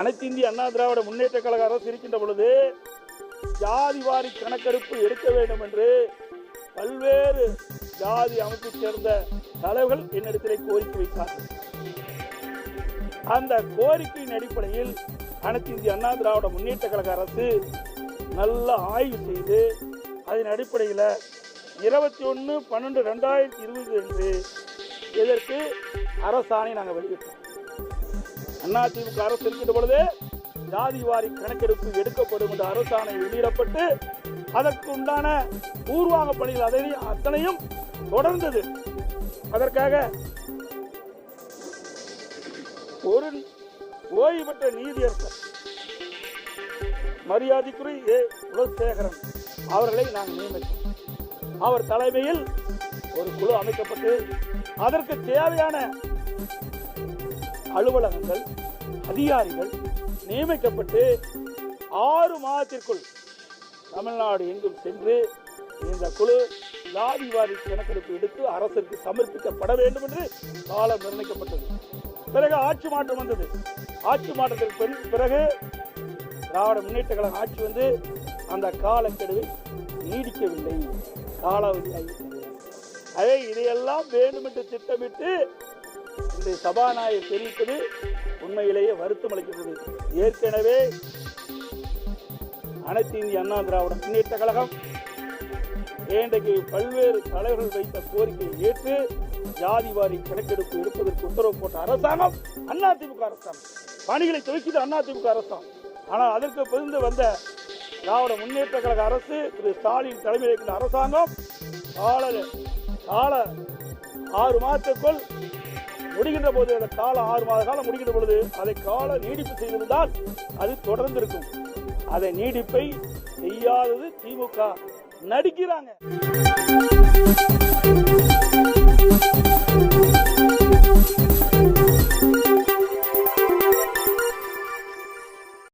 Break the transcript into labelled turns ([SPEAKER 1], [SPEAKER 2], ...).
[SPEAKER 1] அனைத்து இந்திய அண்ணா திராவிட முன்னேற்ற கழக அரசு இருக்கின்ற பொழுது ஜாதி வாரி கணக்கெடுப்பு எடுக்க வேண்டும் என்று பல்வேறு ஜாதி அமைப்பை சேர்ந்த தலைவர்கள் என்னிடத்திலே கோரிக்கை வைத்தார்கள். அந்த கோரிக்கையின் அடிப்படையில் அனைத்து இந்திய அண்ணா திராவிட முன்னேற்ற கழக அரசு நல்ல ஆய்வு செய்து அதன் அடிப்படையில் இருபத்தி ஒன்று பன்னெண்டு ரெண்டாயிரத்தி இருபது என்று இதற்கு அரசாணை நாங்கள் வெளியிட்டோம். அதிமுக அரசு இருக்கின்ற பொழுது ஜாதி வாரி கணக்கெடுப்பு எடுக்கப்படும் என்ற அரசாணை வெளியிடப்பட்டு அதற்கு உண்டான பூர்வாங்க பணிகள் அதையும் அத்தனையும் தொடர்ந்தது. அதற்காக ஒரு ஓய்வு பெற்ற நீதியரசர் மரியாதைக்குரிய ஏ. குலசேகரன் அவர்களை நாங்கள் நியமித்தோம் அவர் தலைமையில் ஒரு குழு அமைக்கப்பட்டு அதற்கு தேவையான அலுவலகங்கள் அதிகாரிகள் நியமிக்கப்பட்டு ஆறு மாதத்திற்குள் தமிழ்நாடு எங்கும் சென்று இந்த குழு ஜாதி வாரி கணக்கெடுப்பு எடுத்து அரசிற்கு சமர்ப்பிக்கப்பட வேண்டும் என்று காலம் நிர்ணயிக்கப்பட்டது. பிறகு ஆட்சி மாற்றம் வந்தது. ஆட்சி மாற்றத்திற்கு பின்- பிறகு திராவிட முன்னேற்ற கழக ஆட்சி வந்து அந்த காலக்கெடுவை நீடிக்கவில்லை. காலாவதி ஆகிவிட்டது. அதே இதையெல்லாம் வேண்டும் என்று திட்டமிட்டு இந்த சபாநாயகர் தெரிவித்தது உண்மையிலேயே வருத்தம் அளிக்கிறது. ஏற்கனவே அனைத்து இந்திய அண்ணா திராவிட முன்னேற்ற கழகம் இன்றைக்கு பல்வேறு தலைவர்கள் வைத்த கோரிக்கையை ஏற்று ஜாதி வாரி கணக்கெடுப்பு எடுப்பதற்கு உத்தரவு போட்ட அரசாங்கம் அதிமுக அரசாங்கம். பணிகளை அண்ணா அதிமுக அரசாங்கம். ஆனால் அதற்கு பிறந்து வந்த திராவிட முன்னேற்ற கழக அரசு திரு ஸ்டாலின் தலைமையில் இருக்கின்ற அரசாங்கம் கால கால ஆறு மாதத்துக்குள் முடிகின்ற போது அந்த காலம் ஆறு மாத காலம் முடிகின்ற பொழுது அதை கால நீடிப்பு செய்திருந்தால் அது தொடர்ந்து இருக்கும் அதை நீடிப்பை செய்யாதது திமுக. நடிக்கிறாங்க.